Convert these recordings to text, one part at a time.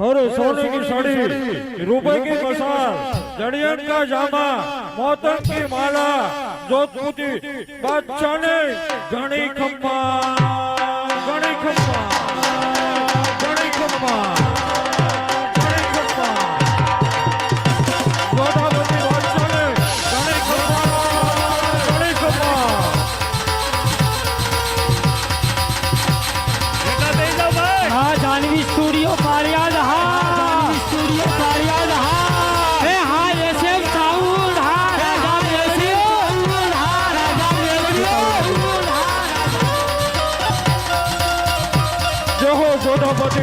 और सोने की साड़ी रुपए की बसार जड़ियन का जामा मौतन की माला जोधपुती बच्चा ने घनी खम्मा घनी खम्मा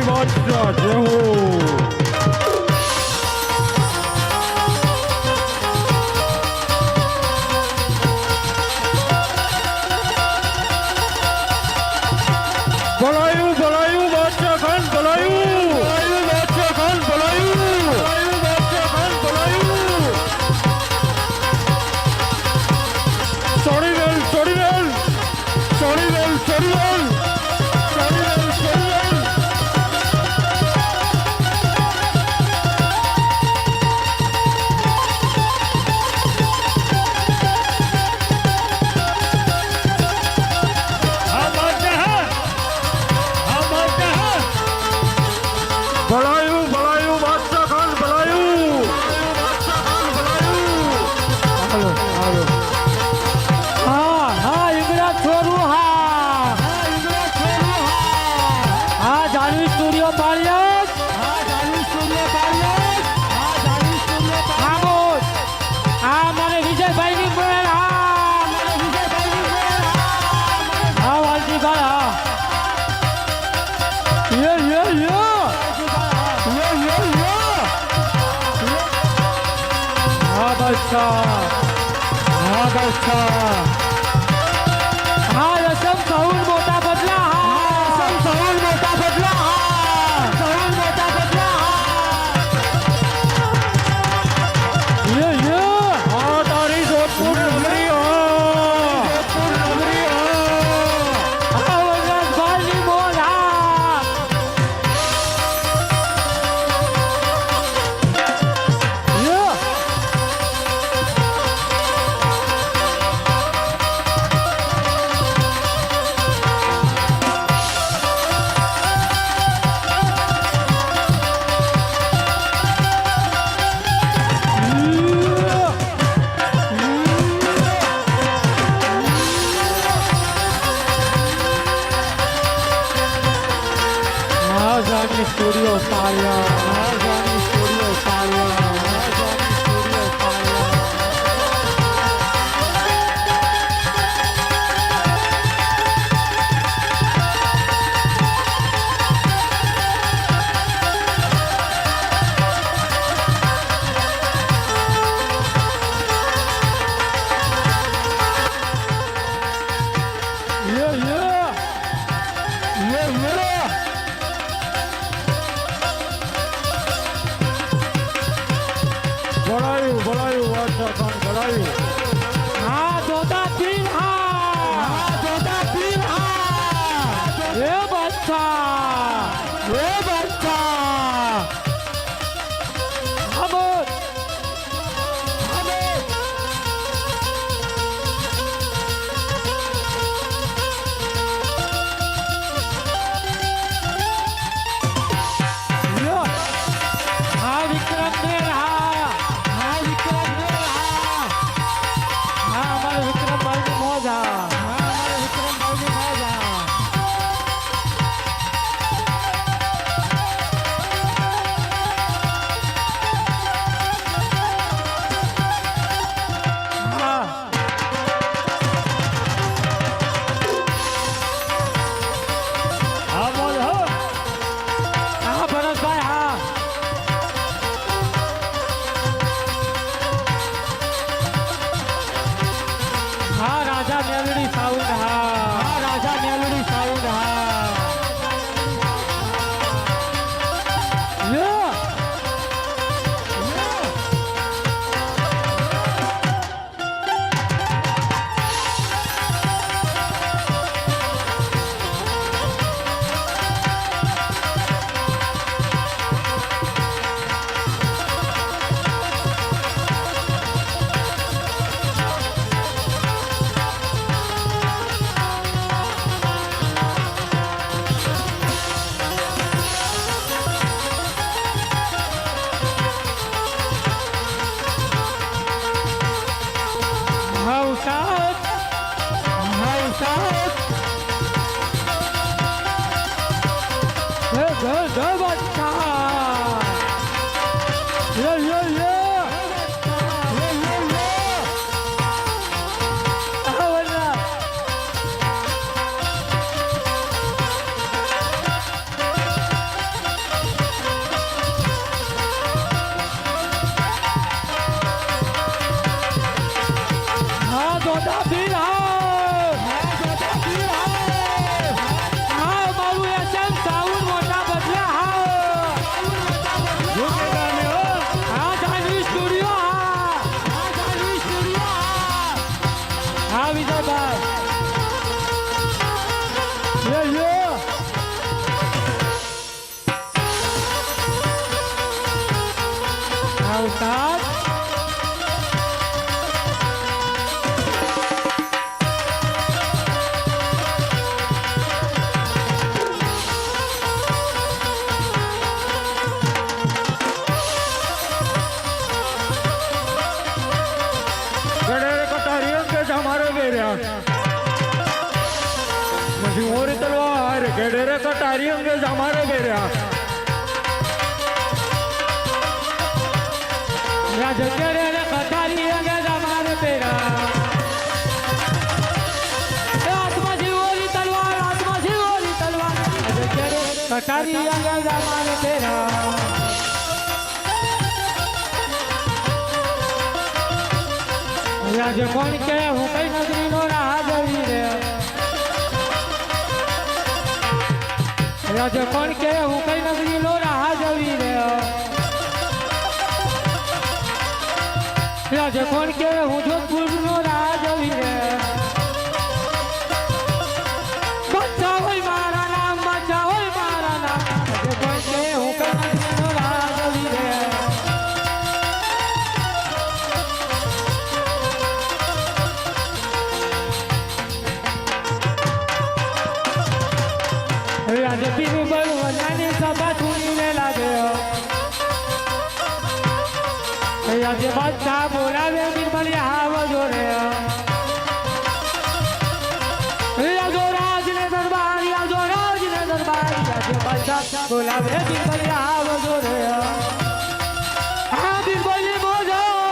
Watch out! বাদশাহ হ্যাঁ বাদশাহ ભરાયું વર્ષ પણ ભરાયું હા જોતા પીર હા. જોતા પીર હા. હે બચ્ચા હે બચ્ચા. આ વિક્રમ Townhouse. yeah, yeah. પ્રતાપ અમારો બેર્યા પછી મોરી તલવાર ઘેડેરે કટારી અંગે અમારો બેર્યા કટારી આગળ રામાને તેરા. રાજ કોણ કે હું કઈ નગરી નો રાજ કોણ રાજકોણ કે હું જોધપુર નો બધા બોલાવે નિર્મલી આવો જોડે બોલાવે